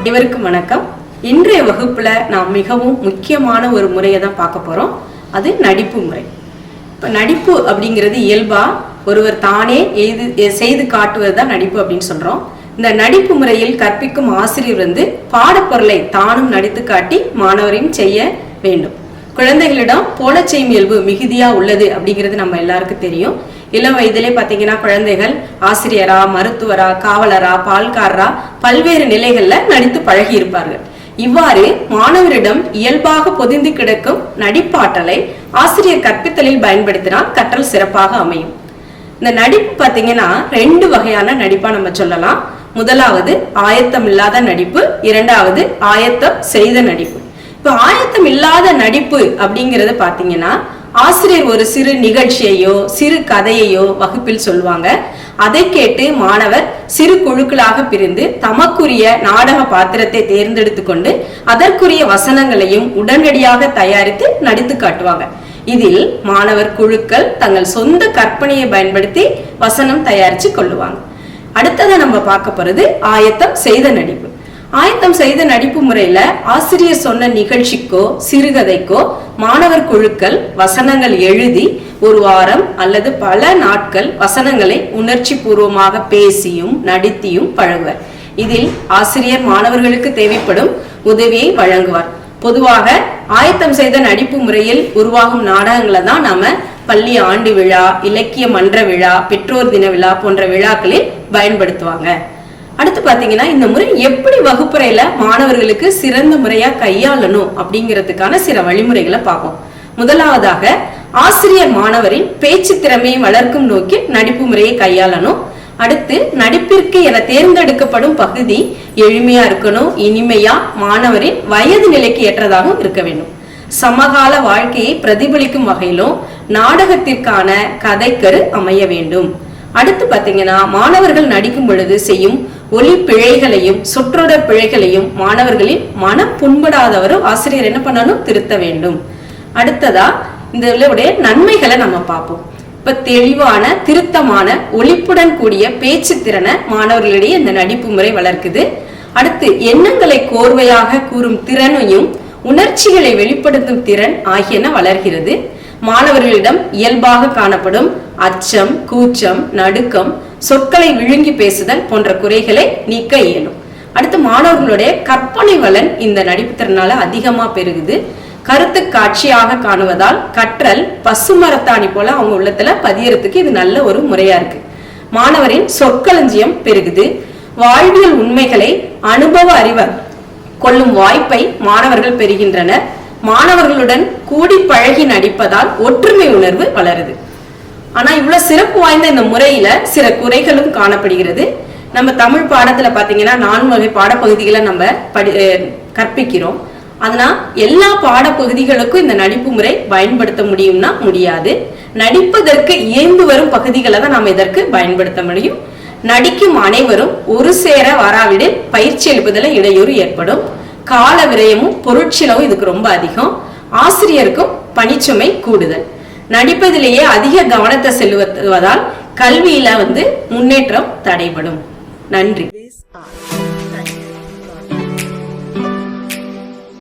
அனைவருக்கும் வணக்கம். இன்றைய வகுப்புல நாம் மிகவும் முக்கியமான ஒரு முறையை தான் பார்க்க போறோம். அது நடிப்பு முறை. இப்ப நடிப்பு அப்படிங்கிறது இயல்பா ஒருவர் தானே எய்து செய்து காட்டுவது தான் நடிப்பு அப்படின்னு சொல்றோம். இந்த நடிப்பு முறையில் கற்பிக்கும் ஆசிரியர் வந்து பாடப்பொருளை தானும் நடித்து காட்டி மாணவரையும் செய்ய வேண்டும். குழந்தைகளிடம் போலச் இயல்பு மிகுதியா உள்ளது அப்படிங்கிறது நம்ம எல்லாருக்கும் தெரியும். இளம் வயதிலே பார்த்தீங்கன்னா குழந்தைகள் ஆசிரியரா மருத்துவரா காவலரா பால்காரரா பல்வேறு நிலைகள்ல நடித்து பழகி இருப்பார்கள். இவ்வாறு மாணவரிடம் இயல்பாக பொதிந்து கிடக்கும் நடிப்பாற்றலை ஆசிரியர் கற்பித்தலில் பயன்படுத்தினால் கற்றல் சிறப்பாக அமையும். இந்த நடிப்பு பார்த்தீங்கன்னா ரெண்டு வகையான நடிப்பா நம்ம சொல்லலாம். முதலாவது ஆயத்தம் இல்லாத நடிப்பு இரண்டாவது ஆயத்தம் செய்த நடிப்பு. இப்ப ஆயத்தம் இல்லாத நடிப்பு அப்படிங்கறத பாத்தீங்கன்னா ஆசிரியர் ஒரு சிறு நிகழ்ச்சியையோ சிறு கதையையோ வகுப்பில் சொல்லுவாங்க. அதை கேட்டு மாணவர் சிறு குழுக்களாக பிரிந்து தமக்குரிய நாடக பாத்திரத்தை தேர்ந்தெடுத்து கொண்டு அதற்குரிய வசனங்களையும் உடனடியாக தயாரித்து நடித்து காட்டுவாங்க. இதில் மாணவர் குழுக்கள் தங்கள் சொந்த கற்பனையை பயன்படுத்தி வசனம் தயாரிச்சு கொள்ளுவாங்க. அடுத்ததை நம்ம பார்க்க போறது ஆயத்தம் செய்த நடிப்பு. ஆயத்தம் செய்த நடிப்பு முறையில ஆசிரியர் சொன்ன நிகழ்ச்சிக்கோ சிறுகதைக்கோ மாணவர் குழுக்கள் வசனங்கள் எழுதி ஒரு வாரம் அல்லது பல நாட்கள் வசனங்களை உணர்ச்சி பூர்வமாக பேசியும் நடித்தியும் பழகுவர். இதில் ஆசிரியர் மாணவர்களுக்கு தேவைப்படும் உதவியை வழங்குவார். பொதுவாக ஆயத்தம் செய்த நடிப்பு முறையில் உருவாகும் நாடகங்களை தான் நாம பள்ளி ஆண்டு விழா இலக்கிய மன்ற விழா பெற்றோர் தின விழா போன்ற விழாக்களில் பயன்படுத்துவாங்க. அடுத்து பாத்தீங்கன்னா இந்த முறை எப்படி வகுப்பறையில மாணவர்களுக்கு சிறந்த முறையா கையாளணும் அப்படிங்கிறதுக்கான சில வழிமுறைகளை பார்ப்போம். முதலாவதாக ஆசிரியர் மாணவரின் பேச்சு திறமையை வளர்க்கும் நோக்கில் நடிப்பு முறையை கையாளணும். அடுத்து நடிப்பிற்கு என தேர்ந்தெடுக்கப்படும் பகுதி எளிமையா இருக்கணும் இனிமையா மாணவரின் வயது நிலைக்கு ஏற்றதாகவும் இருக்க வேண்டும். சமகால வாழ்க்கையை பிரதிபலிக்கும் வகையிலும் நாடகத்திற்கான கதைக்கரு அமைய வேண்டும். அடுத்து பாத்தீங்கன்னா மாணவர்கள் நடிக்கும் பொழுது செய்யும் ஒலி பிழைகளையும் சொற்றொடர் பிழைகளையும் மாணவர்களின் மனம் புண்படாதவரும் ஆசிரியர் என்ன பண்ணணும்? திருத்த வேண்டும். அடுத்ததா இந்த உடைய நன்மைகளை நம்ம பார்ப்போம். இப்ப தெளிவான திருத்தமான ஒளிப்புடன் கூடிய பேச்சு திறனை மாணவர்களிடையே இந்த நடிப்பு முறை வளர்க்குது. அடுத்து எண்ணங்களை கோர்வையாக கூறும் திறனையும் உணர்ச்சிகளை வெளிப்படுத்தும் திறன் ஆகியன வளர்கிறது. மாணவர்களிடம் இயல்பாக காணப்படும் அச்சம் கூச்சம் நடுக்கம் சொற்களை விழுங்கி பேசுதல் போன்ற குறைகளை நீக்க இயலும். அடுத்து மாணவர்களுடைய கற்பனை வளன் இந்த நடிப்பு திறனால அதிகமா பெருகுது. கருத்து காட்சியாக காணுவதால் கற்றல் பசுமரத்தாணி போல அவங்க உள்ளத்துல பதியறதுக்கு இது நல்ல ஒரு முறையா இருக்கு. மாணவரின் சொற்களஞ்சியம் பெருகுது. வாழ்வியல் உண்மைகளை அனுபவ அறிவர் கொள்ளும் வாய்ப்பை மாணவர்கள் பெறுகின்றனர். மாணவர்களுடன் கூடி பழகி நடிப்பதால் ஒற்றுமை உணர்வு வளருது. ஆனா இவ்வளவு சிறப்பு வாய்ந்த இந்த முறையில சில குறைகளும் காணப்படுகிறது. நம்ம தமிழ் பாடத்துல பாத்தீங்கன்னா நான்கு வகை பாடப்பகுதிகளை நம்ம படி கற்பிக்கிறோம். அதனால் எல்லா பாடப்பகுதிகளுக்கும் இந்த நடிப்பு முறை பயன்படுத்த முடியும்னா முடியாது. நடிப்பதற்கு இயந்து வரும் பகுதிகளை தான் நாம் இதற்கு பயன்படுத்த முடியும். நடிக்கும் அனைவரும் ஒரு சேர வராவிடில் பயிற்சி அளிப்பதில் இடையூறு ஏற்படும். கால விரயமும் பொருட்செலவும் இதுக்கு ரொம்ப அதிகம். ஆசிரியருக்கும் பணிச்சுமை கூடுதல். நடிப்பதிலேயே அதிக கவனத்தை செலுத்துவதால் கல்வியில வந்து முன்னேற்றம் தடைபடும். நன்றி.